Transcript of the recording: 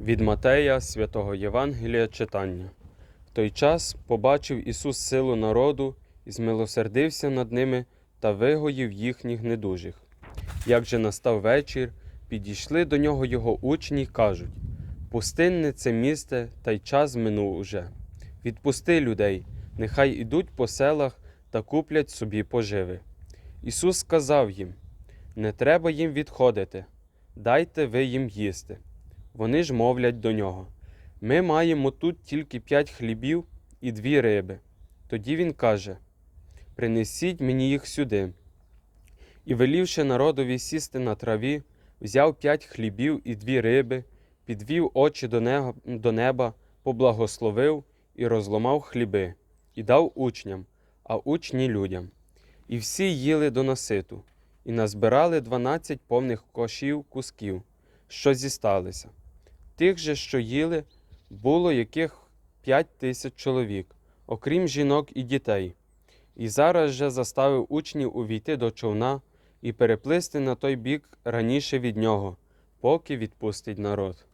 Від Матея святого Євангелія читання. В той час побачив Ісус силу народу і змилосердився над ними та вигоїв їхніх недужих. Як же настав вечір, підійшли до нього його учні й кажуть: Пустинне це місце, та й час минув уже. Відпусти людей, нехай ідуть по селах та куплять собі поживи. Ісус сказав їм: Не треба їм відходити, дайте ви їм їсти. Вони ж мовлять до нього: Ми маємо тут тільки п'ять хлібів і дві риби. Тоді він каже: Принесіть мені їх сюди. І, велівши народові сісти на траві, взяв п'ять хлібів і дві риби, підвів очі до неба, поблагословив і розломав хліби, і дав учням, а учні людям. І всі їли до наситу, і назбирали дванадцять повних кошів кусків, що зісталися. Тих же, що їли, було яких п'ять тисяч чоловік, окрім жінок і дітей. І зараз же заставив учнів увійти до човна і переплисти на той бік раніше від нього, поки відпустить народ.